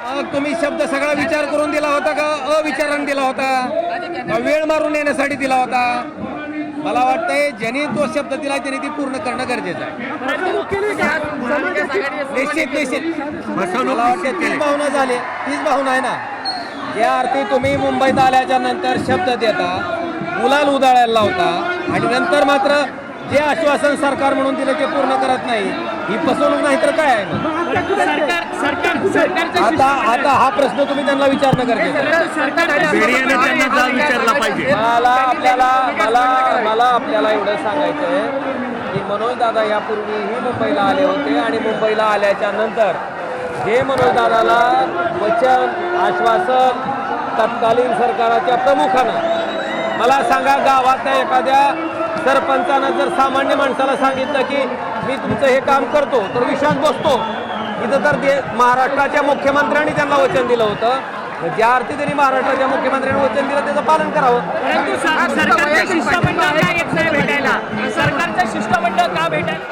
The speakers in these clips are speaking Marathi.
मग तुम्ही शब्द सगळा विचार करून दिला होता का? अविचाराने दिला होता? वेळ मारून येण्यासाठी दिला होता? मला वाटतंय ज्यांनी तो शब्द दिला त्याने ती पूर्ण करणं गरजेचं आहे. निश्चित निश्चित. मला वाटतं तीच भावना झाली. तीच भावना आहे ना? या अर्थी तुम्ही मुंबईत आल्याच्यानंतर शब्द देता गुलाल उधळायला लावता आणि नंतर मात्र जे आश्वासन सरकार म्हणून दिलं ते पूर्ण करत नाही. ही फसवणूक नाही तर काय आहे मग? सरकार सरकार सरकारचं आता आता हा प्रश्न तुम्ही त्यांना विचारणं गरजेचं आहे. सरकार मीडियाने त्यांना जाब विचारला पाहिजे. मला आपल्याला मला मला आपल्याला एवढं सांगायचं आहे की मनोज दादा यापूर्वीही मुंबईला आले होते आणि मुंबईला आल्याच्यानंतर जे मनोज दादाला वचन आश्वासन तत्कालीन सरकाराच्या प्रमुखानं मला सांगा गावातल्या एखाद्या सरपंचानं जर सामान्य माणसाला सांगितलं की मी तुमचं हे काम करतो तर विश्वास बसतो. इथं तर दे महाराष्ट्राच्या मुख्यमंत्र्यांनी त्यांना वचन दिलं होतं. ज्या अर्थी त्यांनी महाराष्ट्राच्या मुख्यमंत्र्यांनी वचन दिलं त्याचं पालन करावं. परंतु सरकारचं शिष्टमंडळ का येत नाही भेटायला. सरकारचं शिष्टमंडळ का भेटायला?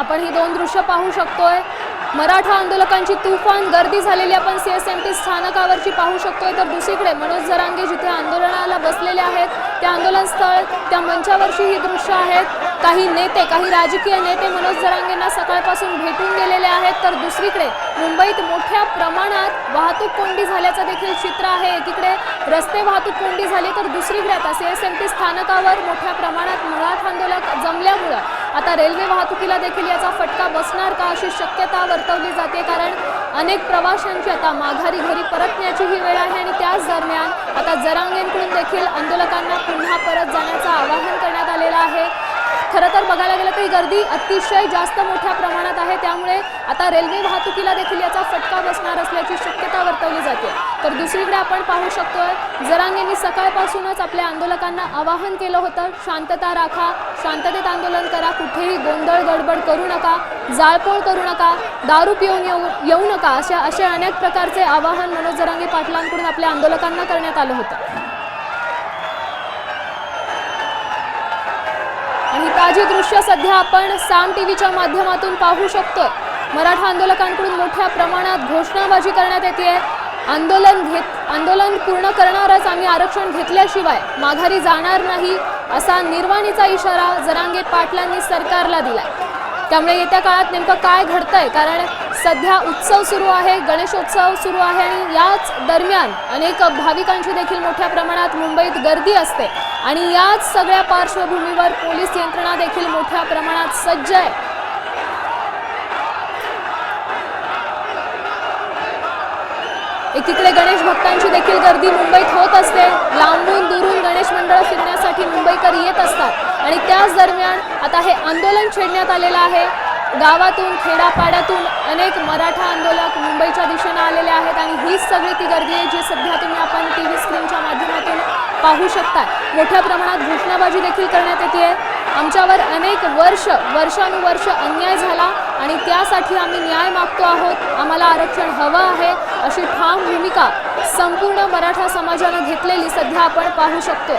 आपण ही दोन दृश्य पाहू शकतोय. मराठा आंदोलकांची तुफान गर्दी झालेली आपण सी एस एम टी स्थानकावरची पाहू शकतोय. तर दुसरीकडे मनोज जरांगे जिथे आंदोलनाला बसलेले आहेत ते आंदोलन स्थळ त्या मंचावरची ही दृश्य आहेत. काही नेते काही राजकीय नेते मनोज जरांगेंना सकाळपासून भेटून गेलेले आहेत. तर दुसरीकडे मुंबईत मोठ्या प्रमाणात वाहतूक कोंडी झाल्याचं देखील चित्र आहे. एकीकडे रस्ते वाहतूक कोंडी झाली तर दुसरीकडे आता सी एस एम टी स्थानकावर मोठ्या प्रमाणात मराठा आंदोलक जमल्यामुळं आता रेल्वे वाहतुकीला देखील याचा फटका बसणार का अशी शक्यता वर्तवली जाते? कारण अनेक प्रवाशांची आता माघारी घरी परतण्याची ही वेळ आहे आणि त्याच दरम्यान आता जरांगेंकडून देखील आंदोलकांना पुन्हा परत जाण्याचं आवाहन करण्यात आलेलं आहे. खरं तर बघायला गेलं तर ही गर्दी अतिशय जास्त मोठ्या प्रमाणात आहे. त्यामुळे आता रेल्वे वाहतुकीला देखील याचा फटका बसणार असल्याची शक्यता वर्तवली जाते. तर दुसरीकडे आपण पाहू शकतोय जरांगेंनी सकाळपासूनच आपल्या आंदोलकांना आवाहन केलं होतं शांतता राखा शांततेत आंदोलन करा कुठेही गोंधळ गडबड करू नका जाळपोळ करू नका दारू पिऊन येऊ येऊ नका अशा असे अनेक प्रकारचे आवाहन मनोज जरांगे पाटलांकडून आपल्या आंदोलकांना करण्यात आलं होतं. ताजी दृश्य सध्या आपण साम टीव्हीच्या माध्यमातून पाहू शकतो मराठा आंदोलकांकडून मोठ्या प्रमाणात घोषणाबाजी करण्यात येते आंदोलन घेत आंदोलन पूर्ण करणारच आम्ही आरक्षण घेतल्याशिवाय माघारी जाणार नाही असा निर्वाणीचा इशारा जरांगे पाटलांनी सरकारला दिलाय. त्यामुळे येत्या काळात नेमकं काय घडतंय? कारण सध्या उत्सव सुरू आहे गणेशोत्सव सुरू आहे आणि याच दरम्यान अनेक भाविकांची देखील मोठ्या प्रमाणात मुंबईत गर्दी असते. आणि याच सगळ्या पार्श्वभूमीवर पोलीस यंत्रणा देखील मोठ्या प्रमाणात सज्ज आहे. एकीकडे गणेश भक्तांची देखील गर्दी मुंबईत होत असते. लांबून दुरून गणेश मंडळ फिरण्यासाठी मुंबईकर येत असतात. आणि त्याच दरम्यान आता हे आंदोलन छेडण्यात आलेलं आहे. गावातून खेडापाड्यातून अनेक मराठा आंदोलक मुंबईच्या दिशेनं आलेले आहेत आणि हीच सगळी ती गर्दी आहे जी सध्या तुम्ही आपण टी व्ही स्क्रीनच्या माध्यमातून पाहू शकता मोठ्या प्रमाणात घोषणाबाजी देखील करण्यात येते. आमच्यावर अनेक वर्ष वर्षानुवर्ष अन्याय झाला आणि त्यासाठी आम्ही न्याय मागतो आहोत. आम्हाला आरक्षण हवं आहे अशी ठाम भूमिका संपूर्ण मराठा समाजानं घेतलेली सध्या आपण पाहू शकतो